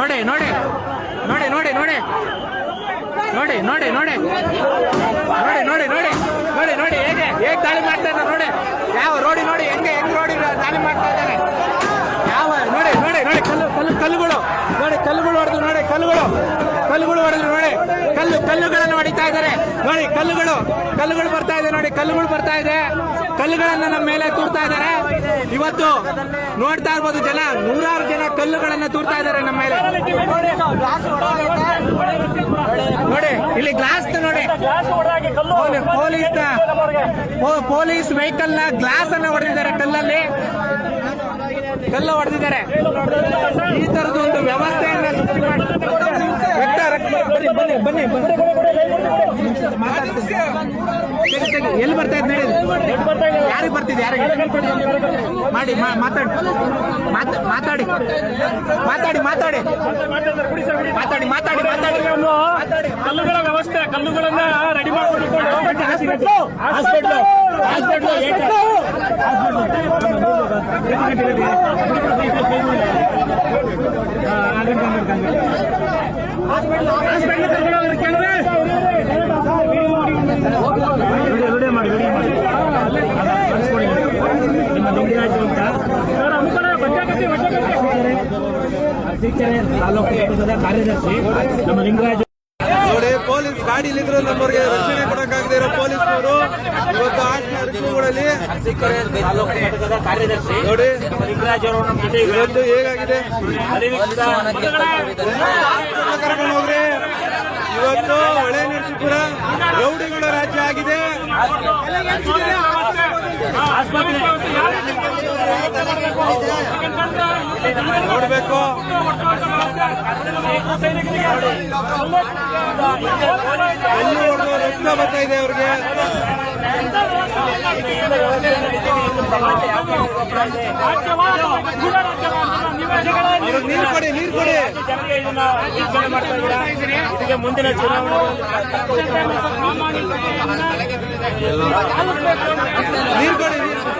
ನೋಡಿ ನೋಡಿ. ನೋಡಿ ನೋಡಿ ನೋಡಿ. ನೋಡಿ ನೋಡಿ ನೋಡಿ. ನೋಡಿ ನೋಡಿ ನೋಡಿ. ನೋಡಿ ನೋಡಿ, ಹೇಗೆ? ಹೇಗೆ ದಾಳಿ ಮಾಡ್ತಾರೆ ನೋಡಿ. ಯಾವ ರೋಡಿ ನೋಡಿ, ಹೆಂಗೆ ಹೆಂಗೆ ರೋಡಿ ಕಲ್ಲುಗಳನ್ನು ಹೊಡಿತಾ ಇದ್ದಾರೆ. ನೋಡಿ ಕಲ್ಲುಗಳು ಕಲ್ಲುಗಳು ಬರ್ತಾ ಇದೆ ನೋಡಿ ಕಲ್ಲುಗಳು ಬರ್ತಾ ಇದೆ. ಕಲ್ಲುಗಳನ್ನ ನಮ್ಮ ಮೇಲೆ ತೂರ್ತಾ ಇದ್ದಾರೆ. ಇವತ್ತು ನೋಡ್ತಾ ಇರ್ಬೋದು ಜನ ನೂರಾರು ಜನ ಕಲ್ಲುಗಳನ್ನ ತೂರ್ತಾ ಇದ್ದಾರೆ ನಮ್ಮ ಮೇಲೆ. ನೋಡಿ ಇಲ್ಲಿ ಗ್ಲಾಸ್ ನೋಡಿ. ಪೊಲೀ- ಪೊಲೀಸ್ ಪೊಲೀಸ್ ವೆಹಿಕಲ್ನ ಗ್ಲಾಸ್ ಅನ್ನ ಹೊಡೆದಿದ್ದಾರೆ ಕಲ್ಲಲ್ಲಿ. ಕಲ್ಲು ಹೊಡೆದಿದ್ದಾರೆ. ಈ ತರದ ಒಂದು ವ್ಯವಸ್ಥೆಯನ್ನ ಬನ್ನಿ ಬನ್ನಿ ಬನ್ನಿ. ಎಲ್ಲಿ ಬರ್ತಾ ಇದ್ ನೋಡಿ ಯಾರಿಗೆ ಬರ್ತಿದೆ ಯಾರಿಗೆ? ಮಾಡಿ ಮಾತಾಡಿ. ಮಾತ- ಮಾತಾಡಿ. ಮಾತಾಡಿ ಮಾತಾಡಿ. ಮಾತಾಡಿ ಮಾತಾಡಿ ಮಾತಾಡಿ. ಕಲ್ಲುಗಳ ವ್ಯವಸ್ಥೆ ಕಲ್ಲುಗಳನ್ನ ರೆಡಿ ಮಾಡಿಕೊಂಡು ಹಾಸ್ಪಿಟ್ಲು ಹಾಸ್ಪಿಟ್ಲು ವಿಡಿಯೋ ಮಾಡಿ ವಿಡಿಯೋ ಮಾಡಿ ಕಳಿಸ್ಕೊಡಿ ನಿಮ್ಮ ಲಿಂಗರಾಜ್ ಅಂತ ಸರ್ ಅನುಕೂಲ ಬಚ್ಚಾಕತ್ತಿ ಅರ್ಜಿಕೆರೆ ತಾಲೂಕು ಘಟಕದ ಕಾರ್ಯದರ್ಶಿ ನಮ್ಮ ಲಿಂಗರಾಜ್ ನೋಡಿ ಪೊಲೀಸ್ ಗಾಡಿಲಿದ್ರು ನಮ್ಮವ್ರಿಗೆ ರಕ್ಷಣೆ ಕೊಡಕ್ಕಾಗದೇ ಇರೋ ಪೊಲೀಸ್ನವರು ಇವತ್ತು ಆಸ್ತಿ ಅರಕುಗಳಲ್ಲಿ ತಾಲೂಕು ಘಟಕದ ಕಾರ್ಯದರ್ಶಿ ನೋಡಿ ನಮ್ಮ ಲಿಂಗರಾಜ್ ಅವರು ನಮ್ಮ ಜೊತೆ ಇವತ್ತು ಹೇಗಾಗಿದೆ? ಕರ್ಕೊಂಡು ಹೋಗ್ರಿ ಇವತ್ತು ಹೊಳೆ ನರಸೀಪುರ ರೌಡಿಗಳ ರಾಜ್ಯ ಆಗಿದೆ. ನೋಡಬೇಕು. ರಕ್ತ ಬರ್ತಾ ಇದೆ ಅವ್ರಿಗೆ. ನೀರು ಕೊಡಿ ನೀರು ಕೊಡಿ. ಮುಂದಿನ ಚುನಾವಣೆ. ನೀರು ಕೊಡಿ ನೀರು